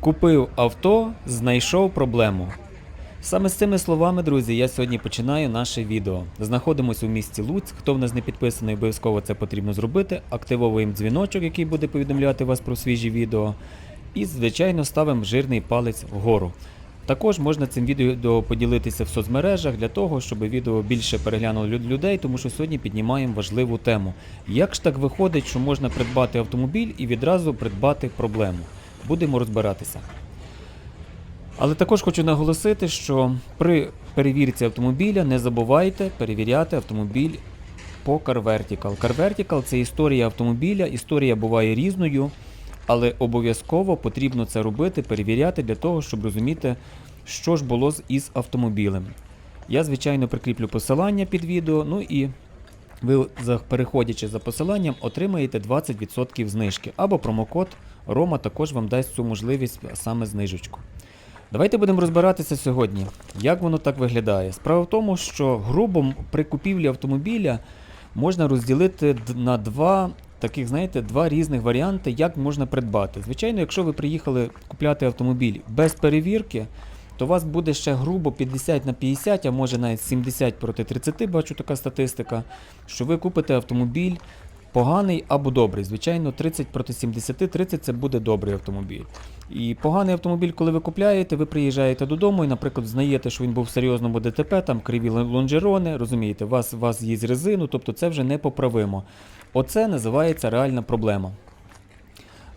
Купив авто, знайшов проблему. Саме з цими словами, друзі, я сьогодні починаю наше відео. Знаходимося у місті Луцьк. Хто в нас не підписаний, обов'язково це потрібно зробити. Активовуємо дзвіночок, який буде повідомляти вас про свіжі відео. І, звичайно, ставимо жирний палець вгору. Також можна цим відео поділитися в соцмережах для того, щоб відео більше переглянуло люд- людей, тому що сьогодні піднімаємо важливу тему. Як ж так виходить, що можна придбати автомобіль і відразу придбати проблему? Будемо розбиратися. Але також хочу наголосити, що при перевірці автомобіля не забувайте перевіряти автомобіль по CarVertical. CarVertical – це історія автомобіля, історія буває різною, але обов'язково потрібно це робити, перевіряти для того, щоб розуміти, що ж було із автомобілем. Я, звичайно, прикріплю посилання під відео, ну і ви, переходячи за посиланням, отримаєте 20% знижки. Або промокод Рома також вам дасть цю можливість, саме знижечку. Давайте будемо розбиратися сьогодні, як воно так виглядає. Справа в тому, що грубо при купівлі автомобіля можна розділити на два таких, знаєте, два різних варіанти, як можна придбати. Звичайно, якщо ви приїхали купляти автомобіль без перевірки, то у вас буде ще грубо 50 на 50, а може навіть 70 проти 30, бачу така статистика, що ви купите автомобіль поганий або добрий. Звичайно, 30 проти 70, 30 це буде добрий автомобіль. І поганий автомобіль, коли ви купляєте, ви приїжджаєте додому і, наприклад, знаєте, що він був в серйозному ДТП, там криві лон- лонжерони, розумієте, у вас, вас є з резину, тобто це вже непоправимо. Оце називається реальна проблема.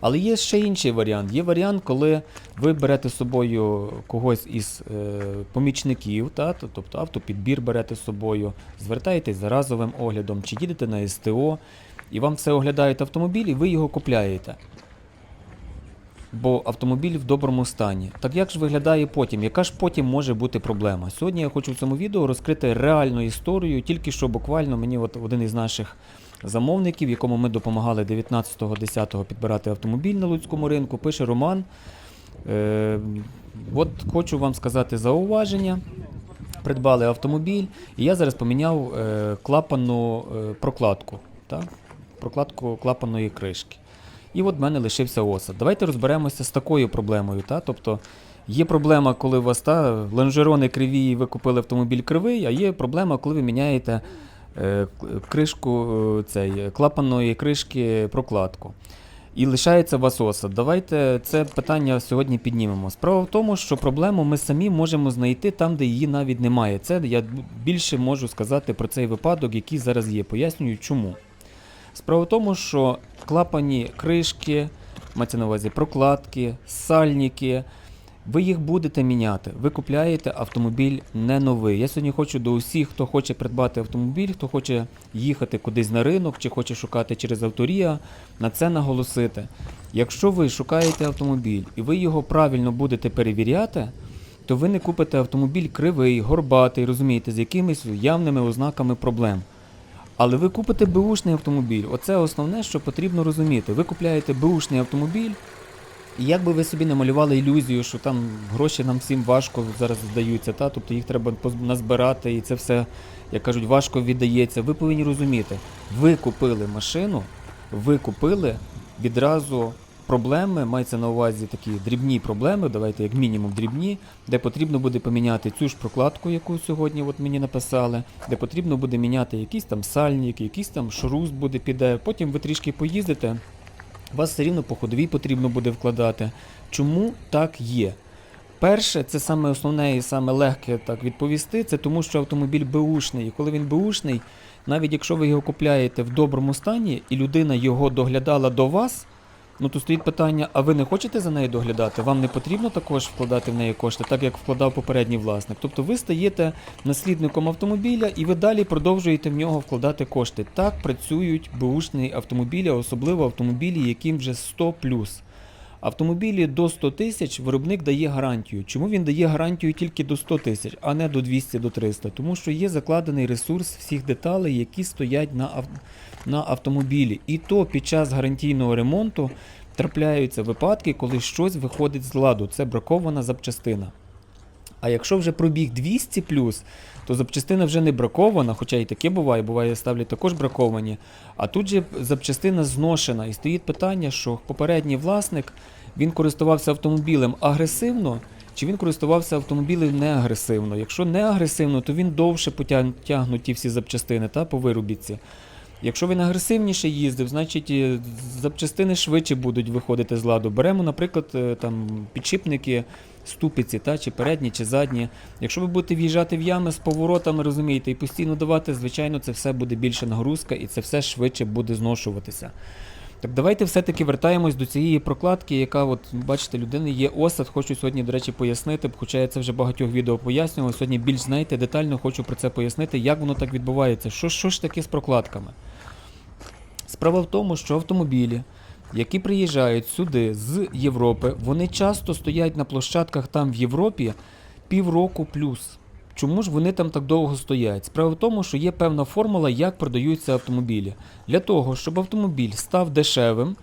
Але є ще інший варіант. Є варіант, коли ви берете з собою когось із е, помічників, та, тобто автопідбір берете з собою, звертаєтесь за разовим оглядом, чи їдете на СТО, і вам все оглядають автомобіль, і ви його купляєте. Бо автомобіль в доброму стані. Так як ж виглядає потім? Яка ж потім може бути проблема? Сьогодні я хочу в цьому відео розкрити реальну історію, тільки що буквально мені от один із наших замовників, якому ми допомагали 19.10 підбирати автомобіль на Луцькому ринку, пише Роман. Е, от хочу вам сказати зауваження. Придбали автомобіль, і я зараз поміняв е, клапанну е, прокладку. Так? Прокладку клапанної кришки. І от в мене лишився осад. Давайте розберемося з такою проблемою. Та? Тобто є проблема, коли у вас та, лонжерони криві, і ви купили автомобіль кривий, а є проблема, коли ви міняєте е, кришку е, цей, клапанної кришки прокладку. І лишається у вас осад. Давайте це питання сьогодні піднімемо. Справа в тому, що проблему ми самі можемо знайти там, де її навіть немає. Це я більше можу сказати про цей випадок, який зараз є. Пояснюю, чому. Справа в тому, що клапані кришки, мається на увазі прокладки, сальники, ви їх будете міняти. Ви купляєте автомобіль не новий. Я сьогодні хочу до усіх, хто хоче придбати автомобіль, хто хоче їхати кудись на ринок чи хоче шукати через авторія, на це наголосити. Якщо ви шукаєте автомобіль і ви його правильно будете перевіряти, то ви не купите автомобіль кривий, горбатий, розумієте, з якимись явними ознаками проблем. Але ви купите беушний автомобіль. Оце основне, що потрібно розуміти. Ви купляєте беушний автомобіль, і як би ви собі не малювали ілюзію, що там гроші нам всім важко зараз здаються, та? тобто їх треба назбирати, і це все, як кажуть, важко віддається. Ви повинні розуміти, ви купили машину, ви купили відразу проблеми, мається на увазі такі дрібні проблеми, давайте як мінімум дрібні, де потрібно буде поміняти цю ж прокладку, яку сьогодні от мені написали, де потрібно буде міняти якийсь там сальник, якийсь там шрус буде піде. Потім ви трішки поїздите, вас все рівно по ходовій потрібно буде вкладати. Чому так є? Перше, це саме основне і саме легке так відповісти, це тому, що автомобіль беушний. І коли він беушний, навіть якщо ви його купляєте в доброму стані і людина його доглядала до вас, ну то стоїть питання: а ви не хочете за нею доглядати? Вам не потрібно також вкладати в неї кошти, так як вкладав попередній власник. Тобто ви стаєте наслідником автомобіля і ви далі продовжуєте в нього вкладати кошти. Так працюють бушні автомобілі, особливо автомобілі, яким вже 100 Автомобілі до 100 тисяч виробник дає гарантію. Чому він дає гарантію тільки до 100 тисяч, а не до 200 до 300? Тому що є закладений ресурс всіх деталей, які стоять на, на автомобілі. І то під час гарантійного ремонту трапляються випадки, коли щось виходить з ладу. Це бракована запчастина. А якщо вже пробіг 200 то запчастина вже не бракована, хоча і таке буває, буває ставлять також браковані. А тут же запчастина зношена, і стоїть питання, що попередній власник він користувався автомобілем агресивно, чи він користувався автомобілем не агресивно. Якщо не агресивно, то він довше потягнуть ті всі запчастини та, по виробітці. Якщо він агресивніше їздив, значить е, запчастини швидше будуть виходити з ладу. Беремо, наприклад, е, там підшипники, ступиці, та, чи передні, чи задні. Якщо ви будете в'їжджати в ями з поворотами, розумієте, і постійно давати, звичайно, це все буде більше нагрузка і це все швидше буде зношуватися. Так давайте все-таки вертаємось до цієї прокладки, яка, от, бачите, людини є осад. Хочу сьогодні, до речі, пояснити, хоча я це вже багатьох відео пояснював. Сьогодні більш знаєте, детально хочу про це пояснити, як воно так відбувається. Що, що ж таке з прокладками? Справа в тому, що автомобілі, які приїжджають сюди з Європи, вони часто стоять на площадках там в Європі півроку плюс. Чому ж вони там так довго стоять? Справа в тому, що є певна формула, як продаються автомобілі. Для того, щоб автомобіль став дешевим,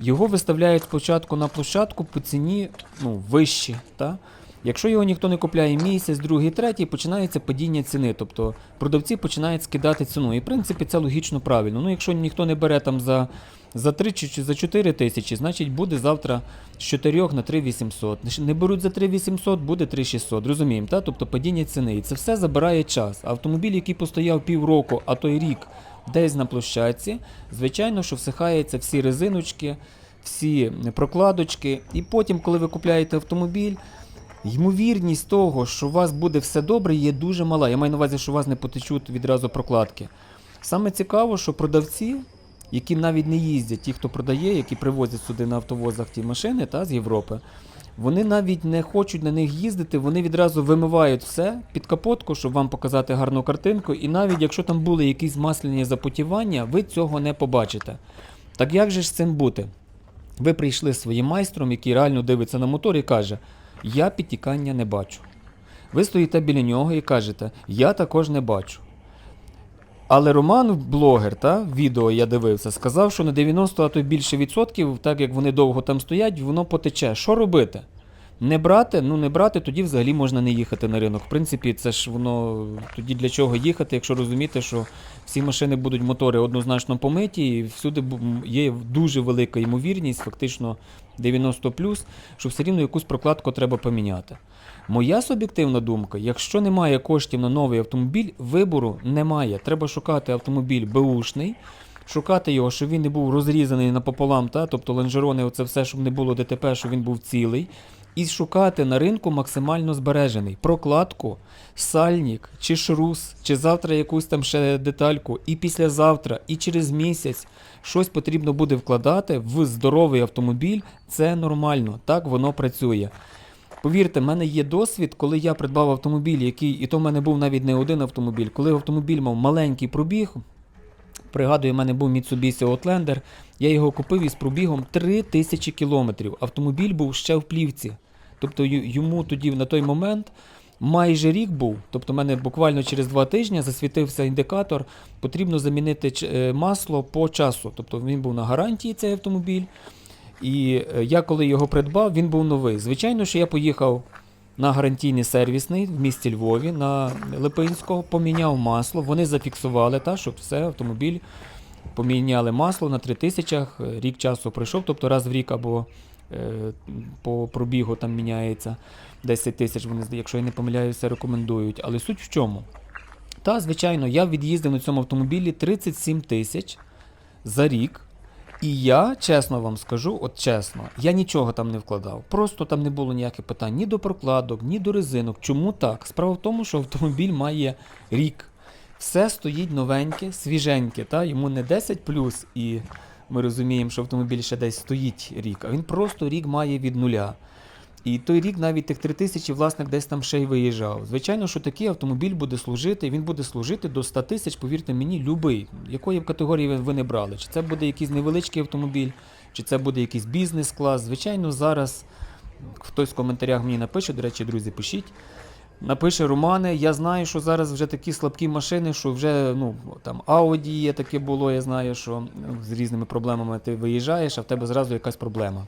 його виставляють спочатку на площадку по ціні ну, вищі. Та? Якщо його ніхто не купляє місяць, другий, третій, починається падіння ціни. Тобто продавці починають скидати ціну. І в принципі це логічно правильно. Ну, якщо ніхто не бере там за, за 3 чи за 4 тисячі, значить буде завтра з 4 на 3 800. Не беруть за 3 800, буде 3 600. Розуміємо, та? тобто падіння ціни. І це все забирає час. Автомобіль, який постояв півроку, а то й рік десь на площадці, звичайно, що всихаються всі резиночки, всі прокладочки. І потім, коли ви купляєте автомобіль, Ймовірність того, що у вас буде все добре, є дуже мала. Я маю на увазі, що у вас не потечуть відразу прокладки. Саме цікаво, що продавці, які навіть не їздять, ті, хто продає, які привозять сюди на автовозах ті машини та, з Європи, вони навіть не хочуть на них їздити, вони відразу вимивають все під капотку, щоб вам показати гарну картинку. І навіть якщо там були якісь масляні запотівання, ви цього не побачите. Так як же ж з цим бути? Ви прийшли своїм майстром, який реально дивиться на мотор і каже: Я підтікання не бачу. Ви стоїте біля нього і кажете, я також не бачу. Але Роман, блогер, та, відео я дивився, сказав, що на 90, а то більше відсотків, так як вони довго там стоять, воно потече. Що робити? Не брати, ну не брати, тоді взагалі можна не їхати на ринок. В принципі, це ж воно тоді для чого їхати, якщо розуміти, що всі машини будуть мотори однозначно помиті, і всюди є дуже велика ймовірність, фактично 90 що все рівно якусь прокладку треба поміняти. Моя суб'єктивна думка, якщо немає коштів на новий автомобіль, вибору немає. Треба шукати автомобіль беушний, шукати його, щоб він не був розрізаний напополам, та? тобто лонжерони, оце все, щоб не було ДТП, щоб він був цілий. І шукати на ринку максимально збережений прокладку, сальник, чи шрус, чи завтра якусь там ще детальку, і післязавтра, і через місяць щось потрібно буде вкладати в здоровий автомобіль. Це нормально, так воно працює. Повірте, в мене є досвід, коли я придбав автомобіль, який, і то в мене був навіть не один автомобіль, коли автомобіль мав маленький пробіг. Пригадую, в мене був Mitsubishi Outlander, я його купив із пробігом 3000 кілометрів. Автомобіль був ще в плівці. Тобто йому тоді на той момент майже рік був. Тобто, в мене буквально через два тижні засвітився індикатор, потрібно замінити е, масло по часу. Тобто він був на гарантії цей автомобіль. І е, я коли його придбав, він був новий. Звичайно, що я поїхав на гарантійний сервісний в місті Львові на Липинського, поміняв масло. Вони зафіксували, та, щоб все, автомобіль поміняли масло на 3000, е, рік часу пройшов, тобто раз в рік або по пробігу там міняється 10 тисяч, вони, якщо я не помиляюся, рекомендують. Але суть в чому? Та, звичайно, я від'їздив на цьому автомобілі 37 тисяч за рік. І я, чесно вам скажу, от чесно, я нічого там не вкладав. Просто там не було ніяких питань ні до прокладок, ні до резинок. Чому так? Справа в тому, що автомобіль має рік. Все стоїть новеньке, свіженьке, та? йому не 10 і ми розуміємо, що автомобіль ще десь стоїть рік, а він просто рік має від нуля. І той рік навіть тих 3000 власник десь там ще й виїжджав. Звичайно, що такий автомобіль буде служити, він буде служити до 100 тисяч, повірте мені, любий. Якої б категорії ви не брали? Чи це буде якийсь невеличкий автомобіль, чи це буде якийсь бізнес-клас. Звичайно, зараз хтось в коментарях мені напише, до речі, друзі, пишіть. Напише Романе, я знаю, що зараз вже такі слабкі машини, що вже ну, там Audi є таке було, я знаю, що з різними проблемами ти виїжджаєш, а в тебе зразу якась проблема.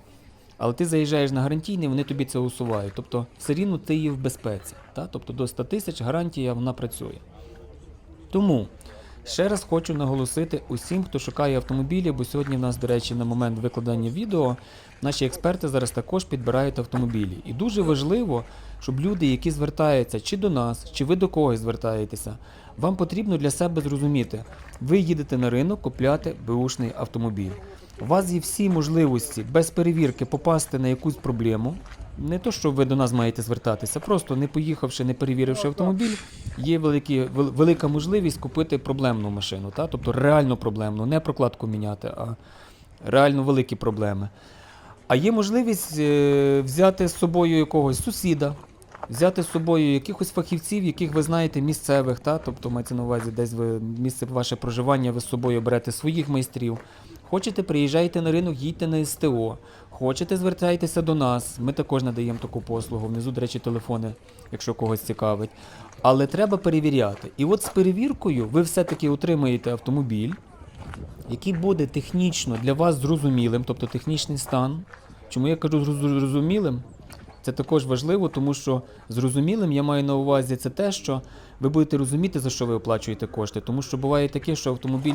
Але ти заїжджаєш на гарантійний, вони тобі це усувають. Тобто все рівно ти є в безпеці. Та? Тобто до 100 тисяч гарантія вона працює. Тому Ще раз хочу наголосити усім, хто шукає автомобілі, бо сьогодні в нас, до речі, на момент викладання відео наші експерти зараз також підбирають автомобілі. І дуже важливо, щоб люди, які звертаються чи до нас, чи ви до когось звертаєтеся, вам потрібно для себе зрозуміти, ви їдете на ринок купляти беушний автомобіль. У вас є всі можливості без перевірки попасти на якусь проблему. Не то, що ви до нас маєте звертатися, просто не поїхавши, не перевіривши автомобіль, є великі, велика можливість купити проблемну машину, та? тобто реально проблемну, не прокладку міняти, а реально великі проблеми. А є можливість е, взяти з собою якогось сусіда, взяти з собою якихось фахівців, яких ви знаєте місцевих, та? тобто мається на увазі, десь ви місце ваше проживання, ви з собою берете своїх майстрів. Хочете, приїжджайте на ринок, їдьте на СТО. Хочете, звертайтеся до нас. Ми також надаємо таку послугу. Внизу, до речі, телефони, якщо когось цікавить. Але треба перевіряти. І от з перевіркою ви все-таки отримаєте автомобіль, який буде технічно для вас зрозумілим, тобто технічний стан. Чому я кажу зрозу- зрозумілим? Це також важливо, тому що зрозумілим я маю на увазі це те, що ви будете розуміти, за що ви оплачуєте кошти. Тому що буває таке, що автомобіль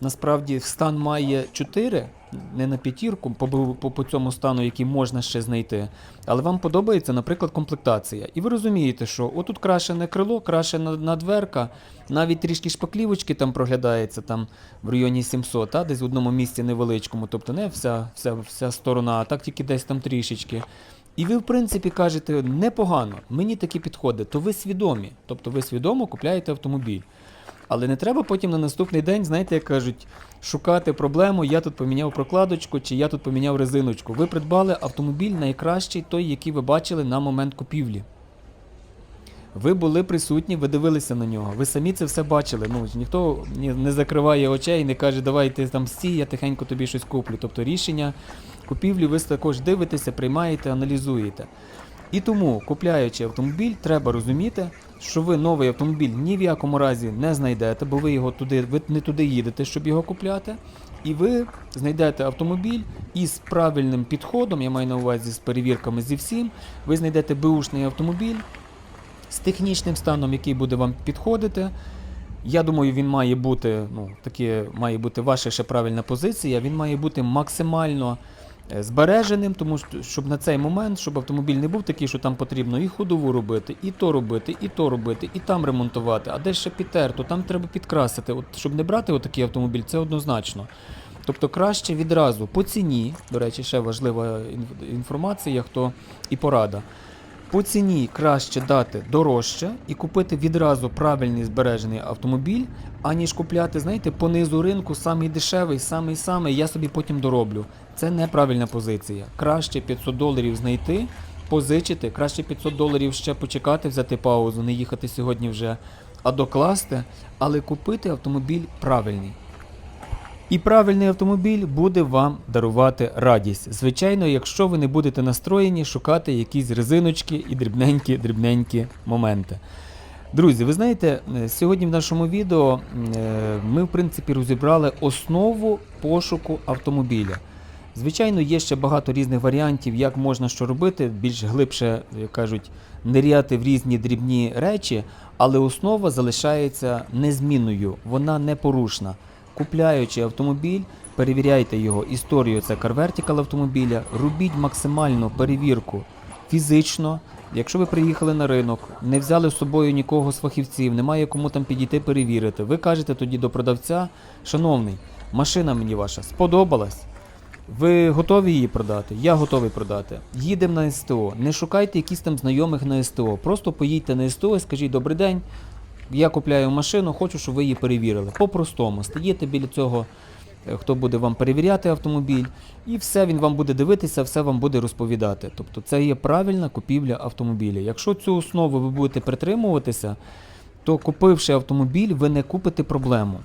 насправді стан має 4, не на п'ятірку, по, по, по цьому стану, який можна ще знайти. Але вам подобається, наприклад, комплектація. І ви розумієте, що отут крашене крило, крашена дверка, навіть трішки шпаклівочки там проглядається там в районі 700, а десь в одному місці невеличкому, тобто не вся, вся, вся сторона, а так тільки десь там трішечки. І ви, в принципі, кажете, непогано, мені такі підходить, то ви свідомі. Тобто ви свідомо купляєте автомобіль. Але не треба потім на наступний день, знаєте, як кажуть, шукати проблему, я тут поміняв прокладочку чи я тут поміняв резиночку. Ви придбали автомобіль найкращий, той, який ви бачили на момент купівлі. Ви були присутні, ви дивилися на нього. Ви самі це все бачили. Ну ніхто не закриває очей і не каже, давай ти там стій, я тихенько тобі щось куплю. Тобто рішення купівлі ви також дивитеся, приймаєте, аналізуєте. І тому, купляючи автомобіль, треба розуміти, що ви новий автомобіль ні в якому разі не знайдете, бо ви його туди, ви не туди їдете, щоб його купляти. І ви знайдете автомобіль із правильним підходом, я маю на увазі з перевірками зі всім. Ви знайдете беушний автомобіль з технічним станом, який буде вам підходити. Я думаю, він має бути, ну, таке має бути ваша ще правильна позиція. Він має бути максимально збереженим, тому щоб на цей момент, щоб автомобіль не був такий, що там потрібно і ходову робити, і то робити, і то робити, і там ремонтувати, а де ще підтерто, там треба підкрасити. От щоб не брати отакий автомобіль, це однозначно. Тобто краще відразу по ціні, до речі, ще важлива інформація, хто і порада. По ціні краще дати дорожче і купити відразу правильний збережений автомобіль, аніж купляти, знаєте, по низу ринку самий дешевий, самий самий, я собі потім дороблю. Це неправильна позиція. Краще 500 доларів знайти, позичити, краще 500 доларів ще почекати, взяти паузу, не їхати сьогодні вже, а докласти, але купити автомобіль правильний. І правильний автомобіль буде вам дарувати радість. Звичайно, якщо ви не будете настроєні шукати якісь резиночки і дрібненькі дрібненькі моменти. Друзі, ви знаєте, е, сьогодні в нашому відео е, ми, в принципі, розібрали основу пошуку автомобіля. Звичайно, є ще багато різних варіантів, як можна що робити, більш глибше, як кажуть, ниряти в різні дрібні речі, але основа залишається незмінною, вона непорушна. Купляючи автомобіль, перевіряйте його історію, це Vertical автомобіля, робіть максимальну перевірку фізично. Якщо ви приїхали на ринок, не взяли з собою нікого з фахівців, немає кому там підійти перевірити. Ви кажете тоді до продавця, шановний, машина мені ваша сподобалась. Ви готові її продати? Я готовий продати. Їдемо на СТО. Не шукайте якісь там знайомих на СТО. Просто поїдьте на СТО і скажіть добрий день. Я купляю машину, хочу, щоб ви її перевірили. По-простому. Стаєте біля цього, е, хто буде вам перевіряти автомобіль, і все він вам буде дивитися, все вам буде розповідати. Тобто це є правильна купівля автомобіля. Якщо цю основу ви будете притримуватися, то купивши автомобіль, ви не купите проблему.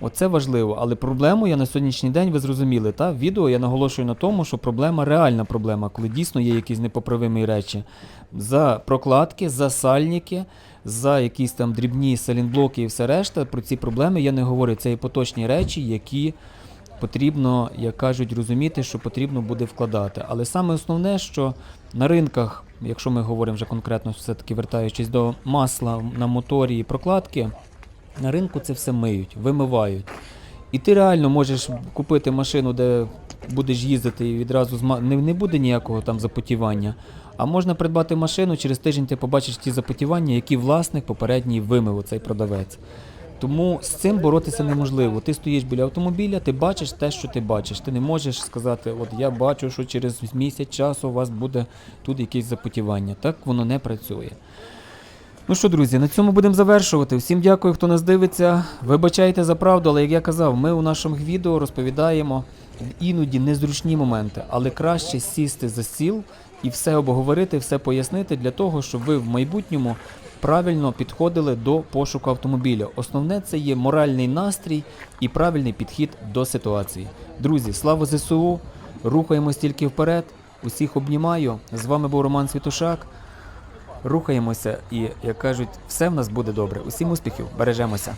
Оце важливо, але проблему я на сьогоднішній день ви зрозуміли. Та? Відео я наголошую на тому, що проблема реальна проблема, коли дійсно є якісь непоправимі речі. За прокладки, за сальники, за якісь там дрібні салінблоки і все решта. Про ці проблеми я не говорю. Це є поточні речі, які потрібно, як кажуть, розуміти, що потрібно буде вкладати. Але саме основне, що на ринках, якщо ми говоримо вже конкретно, все-таки вертаючись до масла на моторі і прокладки. На ринку це все миють, вимивають. І ти реально можеш купити машину, де будеш їздити і відразу зма... не, не буде ніякого там запотівання. А можна придбати машину, через тиждень ти побачиш ті запотівання, які власник попередній вимив оцей продавець. Тому з цим боротися неможливо. Ти стоїш біля автомобіля, ти бачиш те, що ти бачиш. Ти не можеш сказати, от я бачу, що через місяць часу у вас буде тут якесь запотівання. Так воно не працює. Ну що, друзі, на цьому будемо завершувати. Всім дякую, хто нас дивиться. Вибачайте за правду, але як я казав, ми у нашому відео розповідаємо іноді незручні моменти, але краще сісти за стіл і все обговорити, все пояснити для того, щоб ви в майбутньому правильно підходили до пошуку автомобіля. Основне це є моральний настрій і правильний підхід до ситуації. Друзі, слава ЗСУ! Рухаємось тільки вперед. Усіх обнімаю. З вами був Роман Світушак. Рухаємося і, як кажуть, все в нас буде добре. Усім успіхів, бережемося.